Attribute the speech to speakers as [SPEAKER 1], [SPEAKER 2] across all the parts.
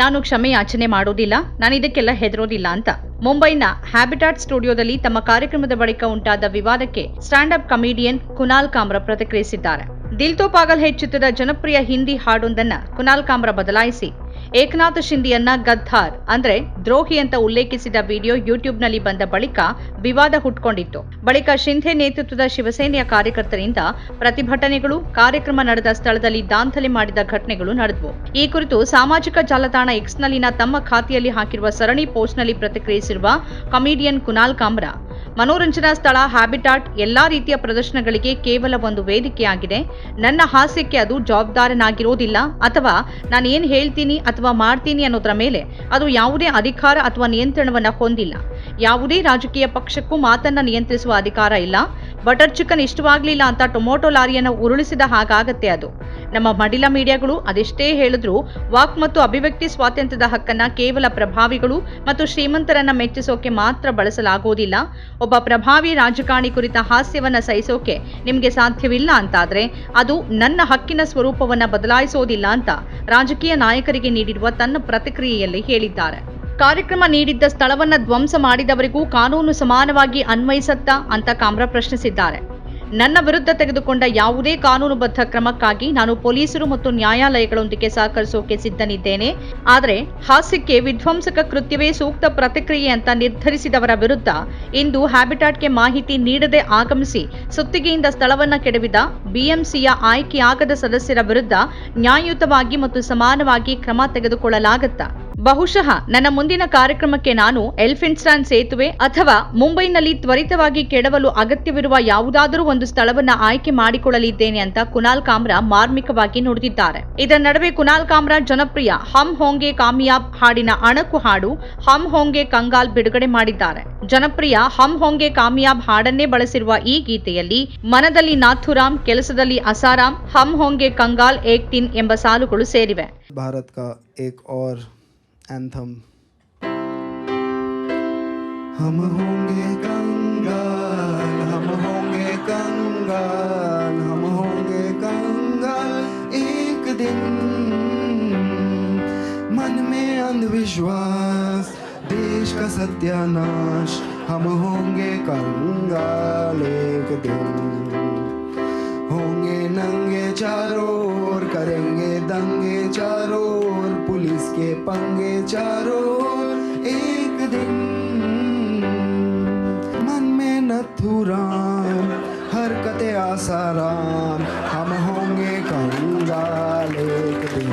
[SPEAKER 1] ನಾನು ಕ್ಷಮೆ ಯಾಚನೆ ಮಾಡೋದಿಲ್ಲ, ನಾನು ಇದಕ್ಕೆಲ್ಲ ಹೆದರೋದಿಲ್ಲ ಅಂತ. ಮುಂಬೈನ ಹ್ಯಾಬಿಟಾಟ್ ಸ್ಟುಡಿಯೋದಲ್ಲಿ ತಮ್ಮ ಕಾರ್ಯಕ್ರಮದ ಬಳಿಕ ಉಂಟಾದ ವಿವಾದಕ್ಕೆ stand up comedian Kunal Kamra ಪ್ರತಿಕ್ರಿಯಿಸಿದ್ದಾರೆ. ದಿಲ್ ತೋ ಪಾಗಲ್ ಹೆಚ್ಚುತ್ತದ ಜನಪ್ರಿಯ ಹಿಂದಿ ಹಾಡೊಂದನ್ನ ಕುನಾಲ್ ಕಾಮ್ರಾ ಬದಲಾಯಿಸಿ. ಏಕನಾಥ್ ಶಿಂದೆಯನ್ನ ಗದ್ದಾರ್, ಅಂದ್ರೆ ದ್ರೋಹಿ ಅಂತ ಉಲ್ಲೇಖಿಸಿದ ವಿಡಿಯೋ ಯೂಟ್ಯೂಬ್ನಲ್ಲಿ ಬಂದ ಬಳಿಕ ವಿವಾದ ಹುಟ್ಕೊಂಡಿತ್ತು. ಬಳಿಕ ಶಿಂಧೆ ನೇತೃತ್ವದ ಶಿವಸೇನೆಯ ಕಾರ್ಯಕರ್ತರಿಂದ ಪ್ರತಿಭಟನೆಗಳು, ಕಾರ್ಯಕ್ರಮ ನಡೆದ ಸ್ಥಳದಲ್ಲಿ ದಾಂಧಲೆ ಮಾಡಿದ ಘಟನೆಗಳು ನಡೆದವು. ಈ ಕುರಿತು ಸಾಮಾಜಿಕ ಜಾಲತಾಣ ಎಕ್ಸ್ನಲ್ಲಿನ ತಮ್ಮ ಖಾತೆಯಲ್ಲಿ ಹಾಕಿರುವ ಸರಣಿ ಪೋಸ್ಟ್ನಲ್ಲಿ ಪ್ರತಿಕ್ರಿಯಿಸಿರುವ ಕಮಿಡಿಯನ್ ಕುನಾಲ್ ಕಾಮ್ರಾ ಮನೋರಂಜನಾ ಸ್ಥಳ ಹ್ಯಾಬಿಟಾಟ್ ಎಲ್ಲಾ ರೀತಿಯ ಪ್ರದರ್ಶನಗಳಿಗೆ ಕೇವಲ ಒಂದು ವೇದಿಕೆಯಾಗಿದೆ. ನನ್ನ ಹಾಸ್ಯಕ್ಕೆ ಅದು ಜವಾಬ್ದಾರನಾಗಿರೋದಿಲ್ಲ ಅಥವಾ ನಾನು ಏನು ಹೇಳ್ತೀನಿ ಅಥವಾ ಮಾಡ್ತೀನಿ ಅನ್ನೋದರ ಮೇಲೆ ಅದು ಯಾವುದೇ ಅಧಿಕಾರ ಅಥವಾ ನಿಯಂತ್ರಣವನ್ನ ಹೊಂದಿಲ್ಲ. ಯಾವುದೇ ರಾಜಕೀಯ ಪಕ್ಷಕ್ಕೂ ಮಾತನ್ನ ನಿಯಂತ್ರಿಸುವ ಅಧಿಕಾರ ಇಲ್ಲ. ಬಟರ್ ಚಿಕನ್ ಇಷ್ಟವಾಗ್ಲಿಲ್ಲ ಅಂತ ಟೊಮೊಟೊ ಲಾರಿಯನ್ನು ಉರುಳಿಸಿದ ಹಾಗಾಗತ್ತೆ ಅದು. ನಮ್ಮ ಮಡಿಲ ಮೀಡಿಯಾಗಳು ಅದೆಷ್ಟೇ ಹೇಳಿದ್ರೂ ವಾಕ್ ಮತ್ತು ಅಭಿವ್ಯಕ್ತಿ ಸ್ವಾತಂತ್ರ್ಯದ ಹಕ್ಕನ್ನ ಕೇವಲ ಪ್ರಭಾವಿಗಳು ಮತ್ತು ಶ್ರೀಮಂತರನ್ನ ಮೆಚ್ಚಿಸೋಕೆ ಮಾತ್ರ ಬಳಸಲಾಗುವುದಿಲ್ಲ ಒಬ್ಬ ಪ್ರಭಾವಿ ರಾಜಕಾರಣಿ ಕುರಿತ ಹಾಸ್ಯವನ್ನ ಸಹಿಸೋಕೆ ನಿಮಗೆ ಸಾಧ್ಯವಿಲ್ಲ ಅಂತಾದ್ರೆ ಅದು ನನ್ನ ಹಕ್ಕಿನ ಸ್ವರೂಪವನ್ನ ಬದಲಾಯಿಸೋದಿಲ್ಲ ಅಂತ ರಾಜಕೀಯ ನಾಯಕರಿಗೆ ನೀಡಿರುವ ತನ್ನ ಪ್ರತಿಕ್ರಿಯೆಯಲ್ಲಿ ಹೇಳಿದ್ದಾರೆ. ಕಾರ್ಯಕ್ರಮ ನೀಡಿದ್ದ ಸ್ಥಳವನ್ನ ಧ್ವಂಸ ಮಾಡಿದವರಿಗೂ ಕಾನೂನು ಸಮಾನವಾಗಿ ಅನ್ವಯಿಸತ್ತಾ ಅಂತ ಕಾಮ್ರಾ ಪ್ರಶ್ನಿಸಿದ್ದಾರೆ. ನನ್ನ ವಿರುದ್ಧ ತೆಗೆದುಕೊಂಡ ಯಾವುದೇ ಕಾನೂನುಬದ್ಧ ಕ್ರಮಕ್ಕಾಗಿ ನಾನು ಪೊಲೀಸರು ಮತ್ತು ನ್ಯಾಯಾಲಯಗಳೊಂದಿಗೆ ಸಹಕರಿಸೋಕೆ ಸಿದ್ಧನಿದ್ದೇನೆ. ಆದರೆ ಹಾಸ್ಯಕ್ಕೆ ವಿಧ್ವಂಸಕ ಕೃತ್ಯವೇ ಸೂಕ್ತ ಪ್ರತಿಕ್ರಿಯೆ ಅಂತ ನಿರ್ಧರಿಸಿದವರ ವಿರುದ್ಧ ಇಂದು ಹ್ಯಾಬಿಟಾಟ್ಗೆ ಮಾಹಿತಿ ನೀಡದೆ ಆಗಮಿಸಿ ಸುತ್ತಿಗೆಯಿಂದ ಸ್ಥಳವನ್ನ ಕೆಡವಿದ ಬಿಎಂಸಿಯ ಆಯ್ಕೆಯಾಗದ ಸದಸ್ಯರ ವಿರುದ್ಧ ನ್ಯಾಯಯುತವಾಗಿ ಮತ್ತು ಸಮಾನವಾಗಿ ಕ್ರಮ ತೆಗೆದುಕೊಳ್ಳಲಾಗತ್ತಾ ಬಹುಶಃ ನನ್ನ ಮುಂದಿನ ಕಾರ್ಯಕ್ರಮಕ್ಕೆ ನಾನು ಎಲ್ಫಿನ್ಸ್ಟಾನ್ ಸೇತುವೆ ಅಥವಾ ಮುಂಬೈನಲ್ಲಿ ತ್ವರಿತವಾಗಿ ಕೆಡವಲು ಅಗತ್ಯವಿರುವ ಯಾವುದಾದರೂ ಒಂದು ಸ್ಥಳವನ್ನ ಆಯ್ಕೆ ಮಾಡಿಕೊಳ್ಳಲಿದ್ದೇನೆ ಅಂತ ಕುನಾಲ್ ಕಾಮ್ರಾ ಮಾರ್ಮಿಕವಾಗಿ ನುಡಿದಿದ್ದಾರೆ. ಇದರ ನಡುವೆ ಕುನಾಲ್ ಕಾಮ್ರಾ ಜನಪ್ರಿಯ ಹಮ್ ಹೋಂಗೆ ಕಾಮಿಯಾಬ್ ಹಾಡಿನ ಅಣಕು ಹಾಡು ಹಮ್ ಹೋಂಗೆ ಕಂಗಾಲ್ ಬಿಡುಗಡೆ ಮಾಡಿದ್ದಾರೆ. ಜನಪ್ರಿಯ ಹಮ್ ಹೋಂಗೆ ಕಾಮಿಯಾಬ್ ಹಾಡನ್ನೇ ಬಳಸಿರುವ ಈ ಗೀತೆಯಲ್ಲಿ ಮನದಲ್ಲಿ ನಾಥುರಾಮ್, ಕೆಲಸದಲ್ಲಿ ಅಸಾರಾಮ್, ಹಮ್ ಹೋಂಗೆ ಕಂಗಾಲ್ ಏಕ್ ತಿನ್ ಎಂಬ ಸಾಲುಗಳು ಸೇರಿವೆ.
[SPEAKER 2] ಭಾರತ್ एंथम हम होंगे कंगाल, हम होंगे कंगाल, हम होंगे कंगाल एक दिन। मन में अंधविश्वास, देश का सत्यानाश, हम होंगे कंगाल एक दिन। होंगे नंगे चारों करेंगे दंगे चारों ओर पुलिस के पंगे चारों एक दिन मन में नथुराम हरकते आसाराम हम होंगे कंगाल एक दिन।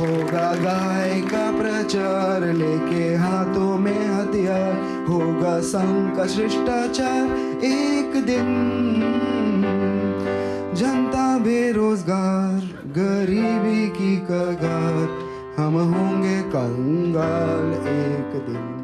[SPEAKER 2] होगा गाय का प्रचार लेके हाथों में हथियार, होगा संघ का शिष्टाचार एक दिन। जनता बेरोजगार गरीबी की कगार हम होंगे कंगाल एक दिन।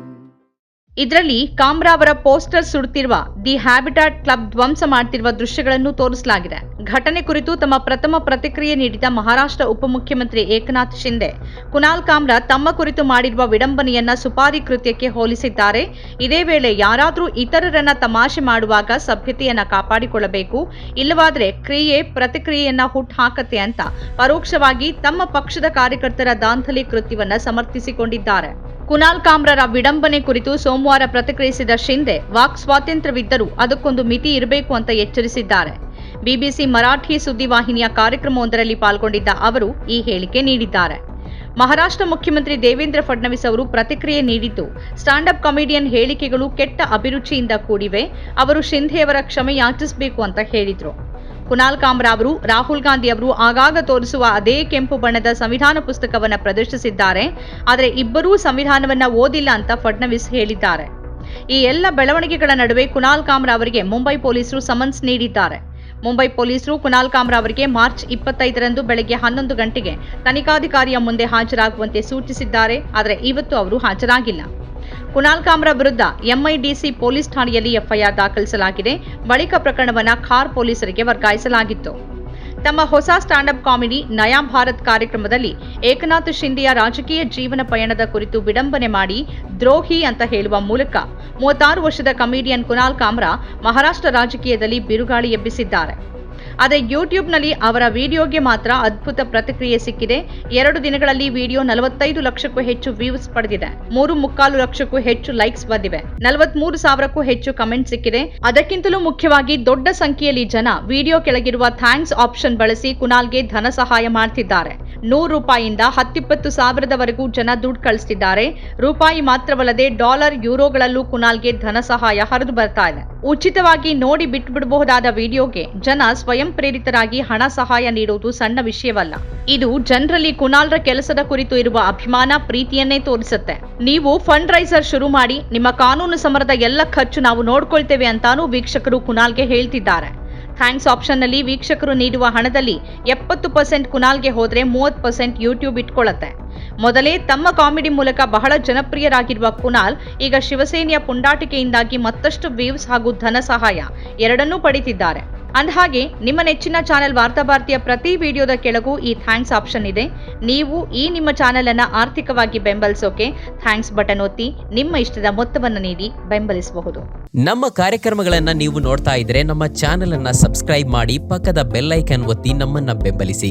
[SPEAKER 1] ಇದರಲ್ಲಿ ಕಾಮ್ರಾ ಅವರ ಪೋಸ್ಟರ್ ಸುಡುತ್ತಿರುವ ದಿ ಹ್ಯಾಬಿಟಾಟ್ ಕ್ಲಬ್ ಧ್ವಂಸ ಮಾಡ್ತಿರುವ ದೃಶ್ಯಗಳನ್ನು ತೋರಿಸಲಾಗಿದೆ. ಘಟನೆ ಕುರಿತು ತಮ್ಮ ಪ್ರಥಮ ಪ್ರತಿಕ್ರಿಯೆ ನೀಡಿದ ಮಹಾರಾಷ್ಟ್ರ ಉಪಮುಖ್ಯಮಂತ್ರಿ ಏಕನಾಥ್ ಶಿಂದೆ ಕುನಾಲ್ ಕಾಮ್ರಾ ತಮ್ಮ ಕುರಿತು ಮಾಡಿರುವ ವಿಡಂಬನೆಯನ್ನ ಸುಪಾರಿ ಕೃತ್ಯಕ್ಕೆ ಹೋಲಿಸಿದ್ದಾರೆ. ಇದೇ ವೇಳೆ ಯಾರಾದರೂ ಇತರರನ್ನ ತಮಾಷೆ ಮಾಡುವಾಗ ಸಭ್ಯತೆಯನ್ನ ಕಾಪಾಡಿಕೊಳ್ಳಬೇಕು, ಇಲ್ಲವಾದರೆ ಕ್ರಿಯೆ ಪ್ರತಿಕ್ರಿಯೆಯನ್ನ ಹುಟ್ಟುಹಾಕತ್ತೆ ಅಂತ ಪರೋಕ್ಷವಾಗಿ ತಮ್ಮ ಪಕ್ಷದ ಕಾರ್ಯಕರ್ತರ ದಾಂಧಲಿ ಕೃತ್ಯವನ್ನ ಸಮರ್ಥಿಸಿಕೊಂಡಿದ್ದಾರೆ. ಕುನಾಲ್ ಕಾಮ್ರರ ವಿಡಂಬನೆ ಕುರಿತು ಸೋಮವಾರ ಪ್ರತಿಕ್ರಿಯಿಸಿದ ಶಿಂದೆ, ವಾಕ್ ಸ್ವಾತಂತ್ರ್ಯವಿದ್ದರೂ ಅದಕ್ಕೊಂದು ಮಿತಿ ಇರಬೇಕು ಅಂತ ಎಚ್ಚರಿಸಿದ್ದಾರೆ. ಬಿಬಿಸಿ ಮರಾಠಿ ಸುದ್ದಿವಾಹಿನಿಯ ಕಾರ್ಯಕ್ರಮವೊಂದರಲ್ಲಿ ಪಾಲ್ಗೊಂಡಿದ್ದ ಅವರು ಈ ಹೇಳಿಕೆ ನೀಡಿದ್ದಾರೆ. ಮಹಾರಾಷ್ಟ್ರ ಮುಖ್ಯಮಂತ್ರಿ ದೇವೇಂದ್ರ ಫಡ್ನವೀಸ್ ಅವರು ಪ್ರತಿಕ್ರಿಯೆ ನೀಡಿದ್ದು, ಸ್ಟ್ಯಾಂಡಪ್ ಕಾಮಿಡಿಯನ್ ಹೇಳಿಕೆಗಳು ಕೆಟ್ಟ ಅಭಿರುಚಿಯಿಂದ ಕೂಡಿವೆ, ಅವರು ಶಿಂಧೆಯವರ ಕ್ಷಮೆ ಯಾಚಿಸಬೇಕು ಅಂತ ಹೇಳಿದ್ರು. ಕುನಾಲ್ ಕಾಮ್ರಾ ಅವರು, ರಾಹುಲ್ ಗಾಂಧಿ ಅವರು ಆಗಾಗ ತೋರಿಸುವ ಅದೇ ಕೆಂಪು ಬಣ್ಣದ ಸಂವಿಧಾನ ಪುಸ್ತಕವನ್ನು ಪ್ರದರ್ಶಿಸಿದ್ದಾರೆ. ಆದರೆ ಇಬ್ಬರೂ ಸಂವಿಧಾನವನ್ನ ಓದಿಲ್ಲ ಅಂತ ಫಡ್ನವೀಸ್ ಹೇಳಿದ್ದಾರೆ. ಈ ಎಲ್ಲ ಬೆಳವಣಿಗೆಗಳ ನಡುವೆ ಕುನಾಲ್ ಕಾಮ್ರಾ ಅವರಿಗೆ ಮುಂಬೈ ಪೊಲೀಸರು ಸಮನ್ಸ್ ನೀಡಿದ್ದಾರೆ. ಮುಂಬೈ ಪೊಲೀಸರು ಕುನಾಲ್ ಕಾಮ್ರಾ ಅವರಿಗೆ ಮಾರ್ಚ್ ಇಪ್ಪತ್ತೈದರಂದು ಬೆಳಗ್ಗೆ ಹನ್ನೊಂದು ಗಂಟೆಗೆ ತನಿಖಾಧಿಕಾರಿಯ ಮುಂದೆ ಹಾಜರಾಗುವಂತೆ ಸೂಚಿಸಿದ್ದಾರೆ. ಆದರೆ ಇವತ್ತು ಅವರು ಹಾಜರಾಗಿಲ್ಲ. ಕುನಾಲ್ ಕಾಮ್ರಾ ವಿರುದ್ಧ ಎಂಐಡಿಸಿ ಪೊಲೀಸ್ ಠಾಣೆಯಲ್ಲಿ ಎಫ್ಐಆರ್ ದಾಖಲಿಸಲಾಗಿದೆ. ಬಳಿಕ ಪ್ರಕರಣವನ್ನು ಖಾರ್ ಪೊಲೀಸರಿಗೆ ವರ್ಗಾಯಿಸಲಾಗಿತ್ತು. ತಮ್ಮ ಹೊಸ ಸ್ಟ್ಯಾಂಡಪ್ ಕಾಮಿಡಿ ನಯಾ ಭಾರತ್ ಕಾರ್ಯಕ್ರಮದಲ್ಲಿ ಏಕನಾಥ್ ಶಿಂದೆಯ ರಾಜಕೀಯ ಜೀವನ ಪಯಣದ ಕುರಿತು ವಿಡಂಬನೆ ಮಾಡಿ ದ್ರೋಹಿ ಅಂತ ಹೇಳುವ ಮೂಲಕ ಮೂವತ್ತಾರು ವರ್ಷದ ಕಮಿಡಿಯನ್ ಕುನಾಲ್ ಕಾಮ್ರಾ ಮಹಾರಾಷ್ಟ್ರ ರಾಜಕೀಯದಲ್ಲಿ ಬಿರುಗಾಳಿ ಎಬ್ಬಿಸಿದ್ದಾರೆ. ಆದರೆ ಯೂಟ್ಯೂಬ್ನಲ್ಲಿ ಅವರ ವಿಡಿಯೋಗೆ ಮಾತ್ರ ಅದ್ಭುತ ಪ್ರತಿಕ್ರಿಯೆ ಸಿಕ್ಕಿದೆ. ಎರಡು ದಿನಗಳಲ್ಲಿ ವಿಡಿಯೋ ನಲವತ್ತೈದು ಲಕ್ಷಕ್ಕೂ ಹೆಚ್ಚು ವ್ಯೂಸ್ ಪಡೆದಿದೆ. ಮೂರು ಮುಕ್ಕಾಲು ಲಕ್ಷಕ್ಕೂ ಹೆಚ್ಚು ಲೈಕ್ಸ್ ಬಂದಿವೆ. ನಲವತ್ಮೂರು ಸಾವಿರಕ್ಕೂ ಹೆಚ್ಚು ಕಮೆಂಟ್ ಸಿಕ್ಕಿದೆ. ಅದಕ್ಕಿಂತಲೂ ಮುಖ್ಯವಾಗಿ ದೊಡ್ಡ ಸಂಖ್ಯೆಯಲ್ಲಿ ಜನ ವಿಡಿಯೋ ಕೆಳಗಿರುವ ಥ್ಯಾಂಕ್ಸ್ ಆಪ್ಷನ್ ಬಳಸಿ ಕುನಾಲ್ಗೆ ಧನ ಸಹಾಯ ಮಾಡ್ತಿದ್ದಾರೆ. ನೂರು ರೂಪಾಯಿಯಿಂದ ಹತ್ತಿಪ್ಪತ್ತು ಸಾವಿರದವರೆಗೂ ಜನ ದುಡ್ಡು ಕಳಿಸ್ತಿದ್ದಾರೆ. ರೂಪಾಯಿ ಮಾತ್ರವಲ್ಲದೆ ಡಾಲರ್, ಯೂರೋಗಳಲ್ಲೂ ಕುನಾಲ್ಗೆ ಧನ ಸಹಾಯ ಹರಿದು ಬರ್ತಾ ಇದೆ. ಉಚಿತವಾಗಿ ನೋಡಿ ಬಿಟ್ಬಿಡಬಹುದಾದ ವಿಡಿಯೋಗೆ ಜನ ಸ್ವಯಂ ಪ್ರೇರಿತರಾಗಿ ಹಣ ಸಹಾಯ ನೀಡುವುದು ಸಣ್ಣ ವಿಷಯವಲ್ಲ. ಇದು ಜನರಲ್ಲಿ ಕುನಾಲ್ರ ಕೆಲಸದ ಕುರಿತು ಇರುವ ಅಭಿಮಾನ, ಪ್ರೀತಿಯನ್ನೇ ತೋರಿಸುತ್ತೆ. ನೀವು ಫಂಡ್ ರೈಸರ್ ಶುರು ಮಾಡಿ ನಿಮ್ಮ ಕಾನೂನು ಸಮರದ ಎಲ್ಲ ಖರ್ಚು ನಾವು ನೋಡ್ಕೊಳ್ತೇವೆ ಅಂತಾನೂ ವೀಕ್ಷಕರು ಕುನಾಲ್ಗೆ ಹೇಳ್ತಿದ್ದಾರೆ. ಥ್ಯಾಂಕ್ಸ್ ಆಪ್ಷನ್ನಲ್ಲಿ ವೀಕ್ಷಕರು ನೀಡುವ ಹಣದಲ್ಲಿ ಎಪ್ಪತ್ತು ಪರ್ಸೆಂಟ್ ಕುನಾಲ್ಗೆ ಹೋದರೆ ಮೂವತ್ತು ಪರ್ಸೆಂಟ್ ಯೂಟ್ಯೂಬ್ ಇಟ್ಕೊಳ್ಳುತ್ತೆ. ಮೊದಲೇ ತಮ್ಮ ಕಾಮಿಡಿ ಮೂಲಕ ಬಹಳ ಜನಪ್ರಿಯರಾಗಿರುವ ಕುನಾಲ್ ಈಗ ಶಿವಸೇನೆಯ ಪುಂಡಾಟಿಕೆಯಿಂದಾಗಿ ಮತ್ತಷ್ಟು ವ್ಯೂಸ್ ಹಾಗೂ ಧನ ಸಹಾಯ ಎರಡನ್ನೂ ಪಡಿತಿದ್ದಾರೆ. ಅಂದಹಾಗೆ ನಿಮ್ಮ ನೆಚ್ಚಿನ ಚಾನೆಲ್ ವಾರ್ತಾಭಾರತಿಯ ಪ್ರತಿ ವಿಡಿಯೋದ ಕೆಳಗೂ ಈ ಥ್ಯಾಂಕ್ಸ್ ಆಪ್ಷನ್ ಇದೆ. ನೀವು ಈ ನಿಮ್ಮ ಚಾನೆಲ್ ಅನ್ನ ಆರ್ಥಿಕವಾಗಿ ಬೆಂಬಲಿಸೋಕೆ ಥ್ಯಾಂಕ್ಸ್ ಬಟನ್ ಒತ್ತಿ ನಿಮ್ಮ ಇಷ್ಟದ ಮೊತ್ತವನ್ನು ನೀಡಿ ಬೆಂಬಲಿಸಬಹುದು.
[SPEAKER 3] ನಮ್ಮ ಕಾರ್ಯಕ್ರಮಗಳನ್ನ ನೀವು ನೋಡ್ತಾ ಇದ್ರೆ ನಮ್ಮ ಚಾನೆಲ್ ಅನ್ನ ಸಬ್ಸ್ಕ್ರೈಬ್ ಮಾಡಿ ಪಕ್ಕದ ಬೆಲ್ ಐಕನ್ ಒತ್ತಿ ನಮ್ಮನ್ನ ಬೆಂಬಲಿಸಿ.